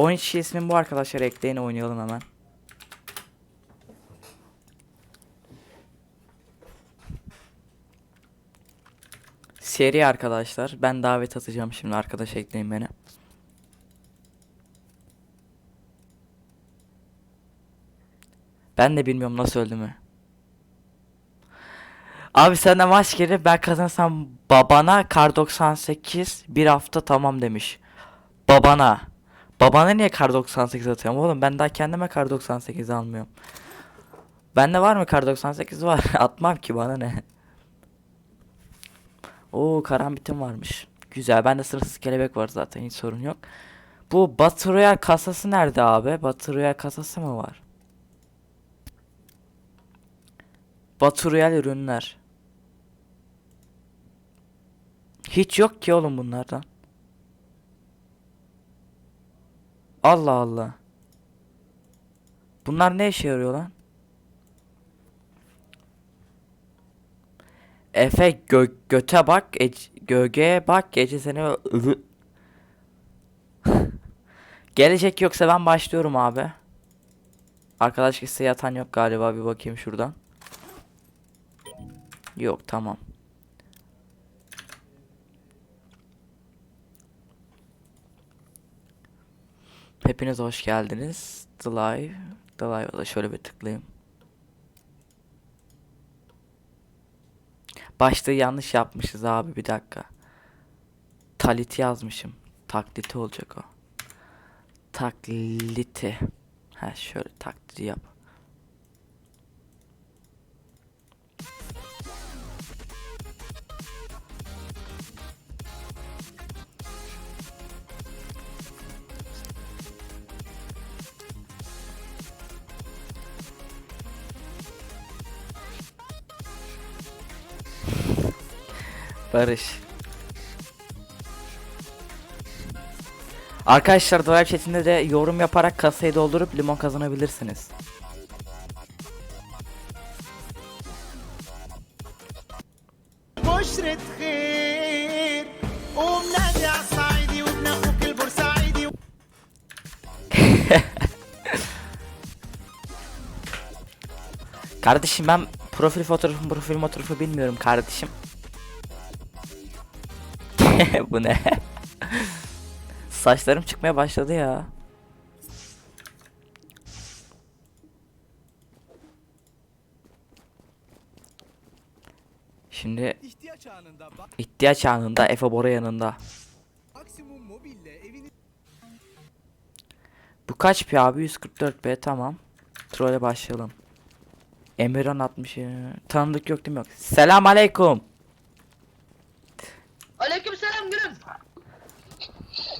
Oyun ismim bu arkadaşlar ekleyin oynayalım hemen. Seri arkadaşlar. Ben davet atacağım şimdi arkadaş ekleyin beni. Ben de bilmiyorum nasıl öldüğümü. Abi senden maç gelir ben kazansam babana kar 98 bir hafta tamam demiş. Babana. Babana niye kar 98 atıyorum oğlum ben daha kendime kar 98 almıyorum. Bende var mı kar 98 var atmam ki bana ne. Oo karambitim varmış. Güzel bende sınırsız kelebek var zaten hiç sorun yok. Bu Royale kasası nerede abi? Royale kasası mı var? Battle Royale ürünler. Hiç yok ki oğlum bunlardan. Allah Allah. Bunlar ne işe yarıyor lan? Efe gö göte bak, göğe bak, gece seni Gelecek yoksa ben başlıyorum abi. Arkadaş listeye yatan yok galiba bir bakayım şuradan. Yok tamam. Hepiniz hoş geldiniz. The Live. The Live'a da şöyle bir tıklayayım. Başta yanlış yapmışız abi bir dakika. Taliti yazmışım. Takliti olacak o. Takliti. Ha şöyle taklidi yap. Barış. Arkadaşlar drive chatinde de yorum yaparak kasayı doldurup limon kazanabilirsiniz. kardeşim ben profil fotoğrafım profil fotoğrafı bilmiyorum kardeşim. Bu ne? Saçlarım çıkmaya başladı ya. Şimdi İhtiyaç anında ihtiyaç anında Efe Bora yanında. Bu kaç P abi? 144 B tamam. Troll'e başlayalım. Emirhan 60 tanıdık yok değil mi yok? Selam aleyküm. Aleykümselam gülüm.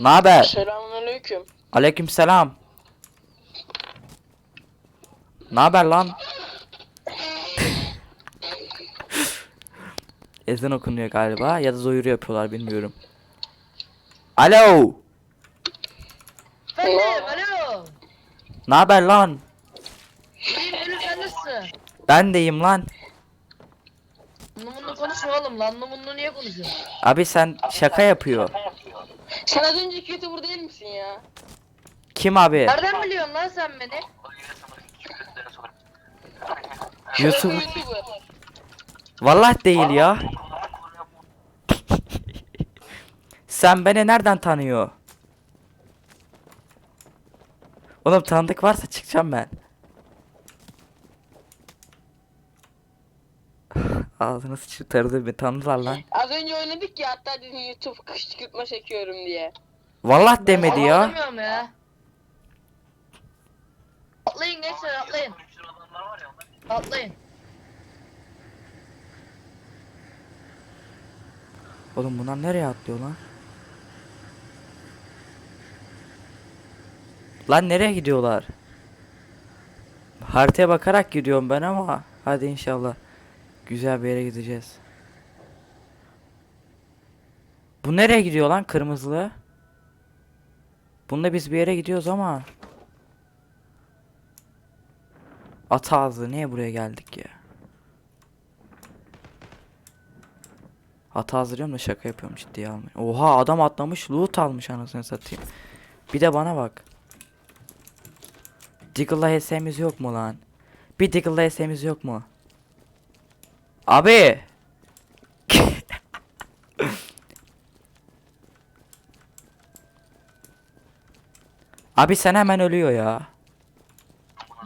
Ne haber? Selamünaleyküm. Aleyküm selam. Ne haber lan? Ezan okunuyor galiba ya da duyuru yapıyorlar bilmiyorum. Alo. Efendim alo. Ne haber lan? İyiyim sen nasılsın? Ben deyim lan. Numunlu konuşma oğlum lan numunlu niye konuşuyorsun? Abi sen şaka yapıyor. Sen az önceki YouTuber değil misin ya? Kim abi? Nereden biliyorsun lan sen beni? YouTube. YouTuber. Vallahi değil ya. Sen beni nereden tanıyor? Oğlum tanıdık varsa çıkacağım ben. Ağzını sıçtırdı bir tanıdılar lan. Az önce oynadık ya hatta dedim YouTube kışkırtma çekiyorum diye. Vallahi demedi ya. Anlamıyorum ya. Atlayın gençler atlayın. Atlayın. Oğlum bunlar nereye atlıyor lan? Lan nereye gidiyorlar? Haritaya bakarak gidiyorum ben ama hadi inşallah güzel bir yere gideceğiz. Bu nereye gidiyor lan kırmızılı? Bunda biz bir yere gidiyoruz ama At ağzı niye buraya geldik ya? Hata hazırlıyorum da şaka yapıyorum ciddiye almayın. Oha adam atlamış loot almış anasını satayım. Bir de bana bak. Diggle'la HS'miz yok mu lan? Bir Diggle'la HS'miz yok mu? Abi. Abi sen hemen ölüyor ya.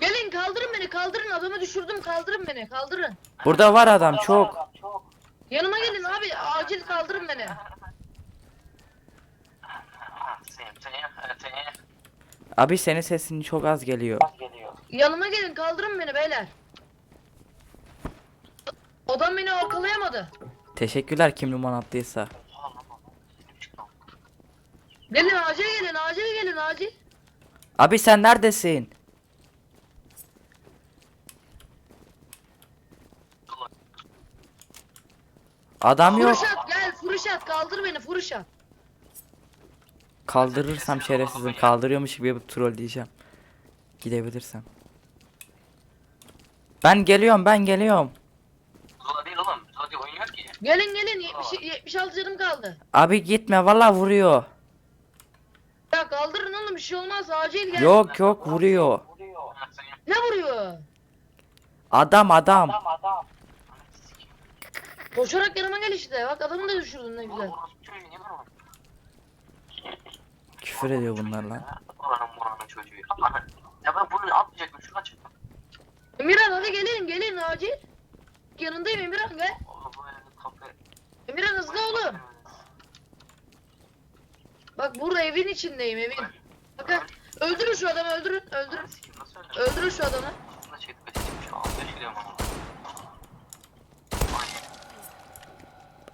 Gelin kaldırın beni kaldırın adamı düşürdüm kaldırın beni kaldırın. Burada var adam çok. Yanıma gelin abi acil kaldırın beni. Abi senin sesin çok az geliyor. Yanıma gelin kaldırın beni beyler. Adam beni arkalayamadı. Teşekkürler kim limon attıysa. Gelin acil gelin acil gelin acil. Abi sen neredesin? Adam yok. Furuşat gel Furuşat kaldır beni Furuşat. Kaldırırsam şerefsizim. Kaldırıyormuş gibi yapıp troll diyeceğim. Gidebilirsem. Ben geliyorum ben geliyorum. Zula değil oğlum. Zula diye oyun yok ki. Gelin gelin 70, 76 canım kaldı. Abi gitme valla vuruyor. Ya kaldırın oğlum bir şey olmaz acil gel. Yok yok vuruyor. Ne vuruyor? Adam adam. Koşarak yanıma gel işte bak adamı da düşürdün ne güzel. Küfür ediyor bunlar lan. Ya ben bunu atmayacaktım. Şunu açıktım. Emirhan hadi gelin gelin acil. Yanındayım Emirhan gel. Oğlum bu elini kapı. Emirhan hızlı oğlum. Bak burada evin içindeyim evin. Bakın öldürün şu adamı öldürün öldürün. Öldürün şu adamı.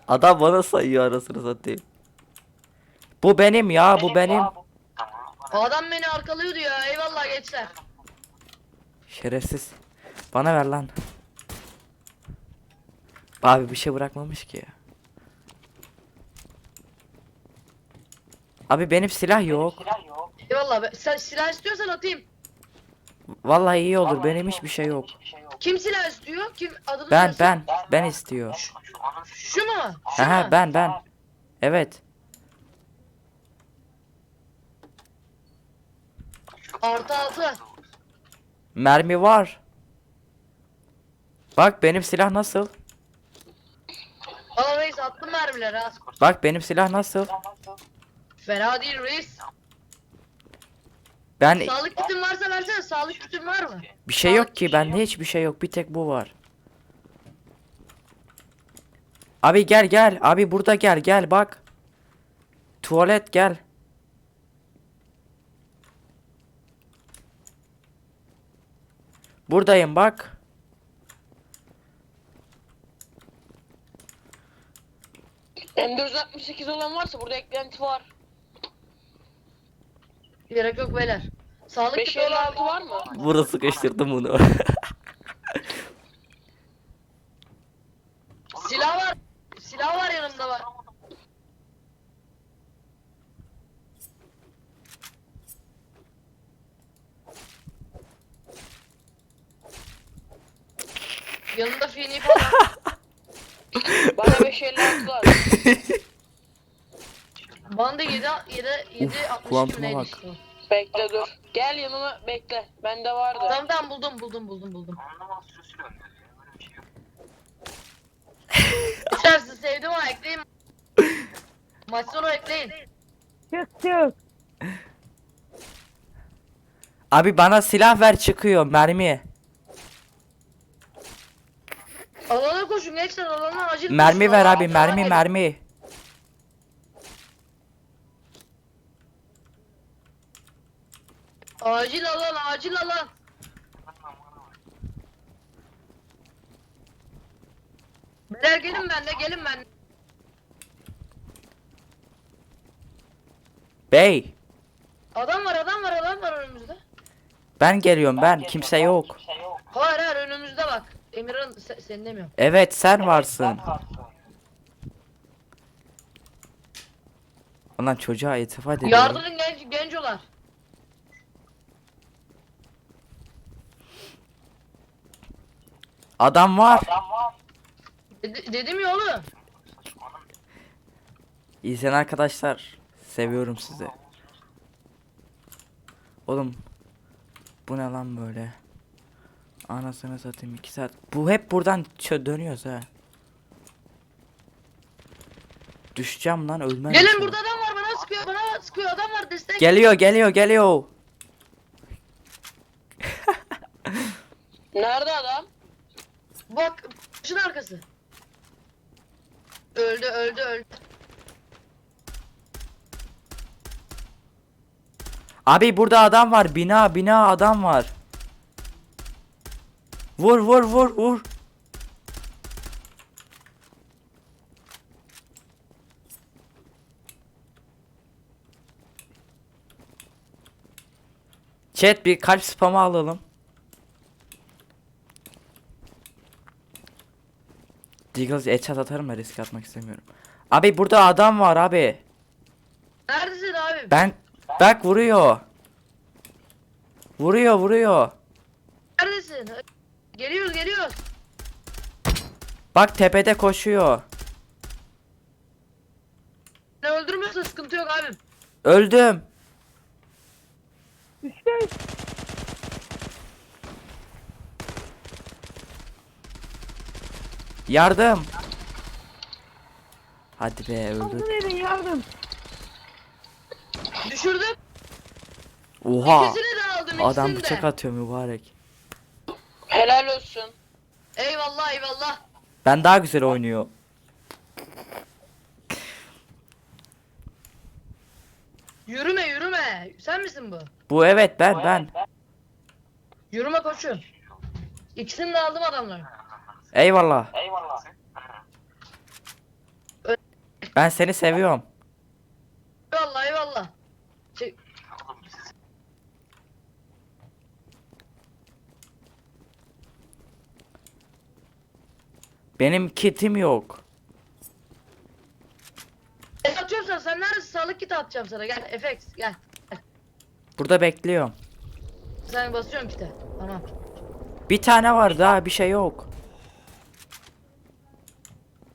Adam bana sayıyor arasını satayım. Bu benim ya bu benim. Adam beni arkalıyordu ya eyvallah gençler. Şerefsiz. Bana ver lan. Abi bir şey bırakmamış ki. Abi benim silah yok. Eyvallah be. sen silah istiyorsan atayım. Vallahi iyi olur. Benim hiçbir şey yok. Kim silah istiyor? Kim adını Ben söylesin. ben ben istiyor. Şu anın şu. Mu? Aha mu? ben ben. Evet. Artı altı. Mermi var. Bak benim silah nasıl? Valla reis attım mermileri. Bak benim silah nasıl? Fena değil reis. Ben Sağlık kitin varsa versene. Sağlık kitin var mı? bir şey yok ki. Bende hiçbir şey yok. Bir tek bu var. Abi gel gel. Abi burada gel gel bak. Tuvalet gel. Buradayım bak. M468 olan varsa burada eklenti var. Gerek yok beyler. Sağlık kiti olan 556 var mı? Burada sıkıştırdım bunu. silah var. Silah var yanımda var. Yanında fini falan. Bana 556 var. Bana 7 7 7 60 kuantuma gibi neydi bak. işte. o. bekle dur. Gel yanıma bekle. Bende vardı. Tamam tamam buldum buldum buldum buldum. Anlamaz sürüsü gönderiyor. Böyle bir şey yok. İstersin sevdim ama ekleyin. Maç sonu ekleyin. Abi bana silah ver çıkıyor mermi. Alana koşun gençler alana acil Mermi koşun, ver abi mermi mermi. Acil alan acil alan. Beyler gelin benimle gelin ben. Bey Adam var adam var adam var önümüzde. ben geliyorum ben kimse yok. Hayır hayır önümüzde bak. Emirhan se- seni demiyorum. Evet sen varsın. Ulan çocuğa iltifat ediyorum. Yardımın genç gencolar. Adam var. Dedi- dedim ya oğlum. İzleyen arkadaşlar seviyorum sizi. Oğlum Bu ne lan böyle? Anasını satayım 2 saat. Bu hep buradan çö- dönüyoruz ha. Düşeceğim lan ölmem. Gelin burada adam var bana sıkıyor bana sıkıyor adam var destek. Geliyor geliyor geliyor. Nerede adam? Bak şunun arkası. Öldü öldü öldü. Abi burada adam var. Bina bina adam var. Vur vur vur vur. Chat bir kalp spamı alalım. Deagles headshot atarım da risk atmak istemiyorum. Abi burada adam var abi. Neredesin abi? Ben bak vuruyor. Vuruyor vuruyor. Neredesin? Geliyoruz geliyoruz. Bak tepede koşuyor. Ne öldürmüyorsa sıkıntı yok abim. Öldüm. Yardım. Hadi be öldük. Düşürdüm. Oha. İkisini de aldım Adam bıçak de. atıyor mübarek. Helal olsun. Eyvallah eyvallah. Ben daha güzel oynuyor. Yürüme yürüme. Sen misin bu? Bu evet ben ben. Yürüme koçum. İkisini de aldım adamları. Eyvallah. Eyvallah. Ben seni seviyorum. Eyvallah eyvallah. Şey, Benim kitim yok. ben atıyorum sana. Sen neredesin? Sağlık kiti atacağım sana. Gel FX gel. Burada bekliyorum. Sen basıyorum kite. Tamam. Bir tane var daha bir şey yok.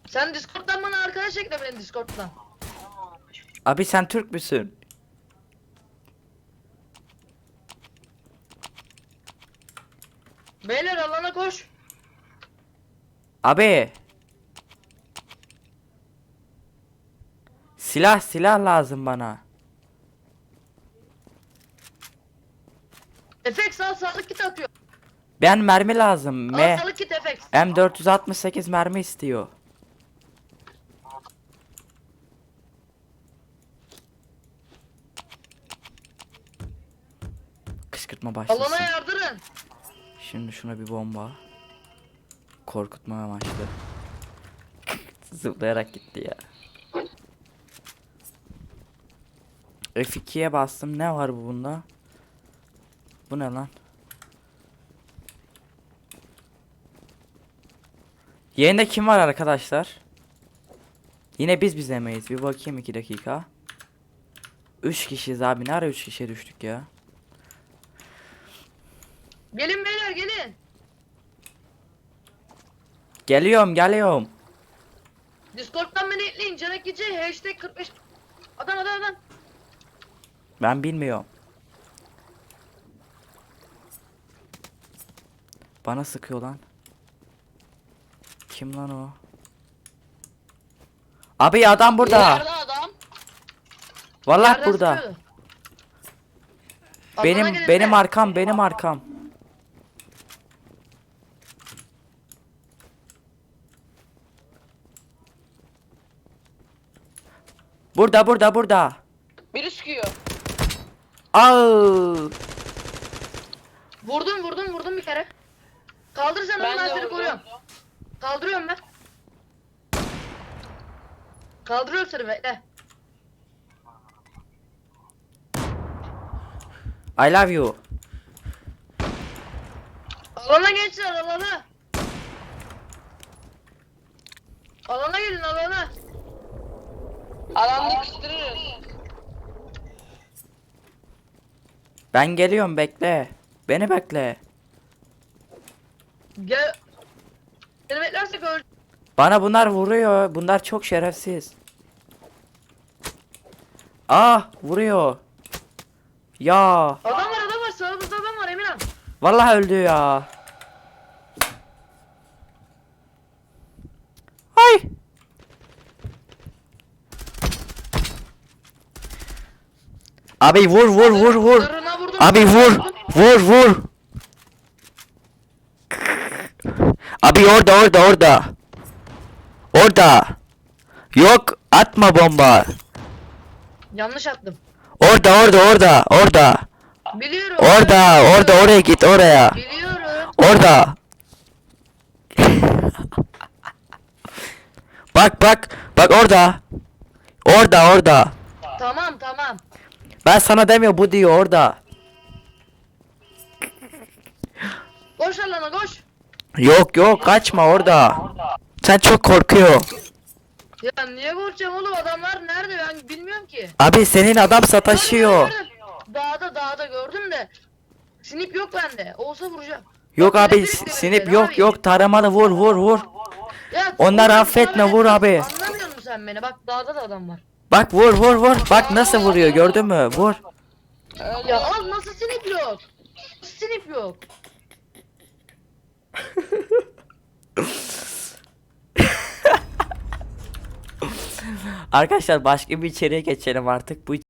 Sen Discord'dan bana arkadaş ekle beni Discord'dan. Abi sen Türk müsün? Beyler alana koş. Abi. Silah silah lazım bana. FX al sağlık kiti atıyor. Ben mermi lazım. Al M sağlık kit FX. M468 mermi istiyor. Kışkırtma başlasın. Alana yardırın. Şimdi şuna bir bomba. Korkutma amaçlı. Zıplayarak gitti ya. F2'ye bastım. Ne var bu bunda? Bu ne lan? Yayında kim var arkadaşlar? Yine biz bizemeyiz. Bir bakayım iki dakika. 3 kişiyiz abi. Ne ara 3 kişiye düştük ya? Gelin beyler gelin. Geliyorum geliyorum. Discord'dan beni ekleyin. Canek Gece hashtag 45. Adam adam adam. Ben bilmiyorum. Bana sıkıyor lan. Kim lan o? Abi adam burada. Nerede adam? Vallahi Nereden burada. sıkıyordu? Benim gelin benim be. arkam benim arkam. Burada burada burada. Biri sıkıyor. Au! Vurdum vurdum vurdum bir kere. Kaldır sen onu Ben seni koruyorum. Kaldırıyorum ben. Kaldırıyorum seni bekle. I love you. Alana gençler alana. Alana gelin alana. Alanda kıstırırız. Ben geliyorum bekle. Beni bekle. Gel. Seni beklersek öl. Bana bunlar vuruyor. Bunlar çok şerefsiz. Ah vuruyor. Ya Adam var adam var sağımızda adam var Emirhan. Vallahi öldü ya. Abi vur vur vur vur. Abi vur. Vur vur. Abi orada orada orada. Orada. Yok atma bomba. Yanlış attım. Orada orada orada orada. Biliyorum. Orada orada oraya git oraya. Biliyorum. Orada. bak bak bak orada. Orada orada. Tamam tamam. Ben sana demiyor bu diyor orada. Koş alana koş. Yok yok kaçma orada. Sen çok korkuyor. Ya niye korkacağım oğlum adamlar nerede ben bilmiyorum ki. Abi senin adam sataşıyor. Gördüm, gördüm. Dağda dağda gördüm de. Snip yok bende. Olsa vuracağım. Yok Bak, abi elektrik s- devriyor sinip yok abi. yok taramalı vur vur vur. Ya, oğlum, affetme, vur abi. Anlamıyor musun sen beni? Bak dağda da adam var. Bak vur vur vur. Bak nasıl vuruyor gördün mü? Vur. Ya al nasıl snip yok? Snip yok. Arkadaşlar başka bir içeriye geçelim artık. Bu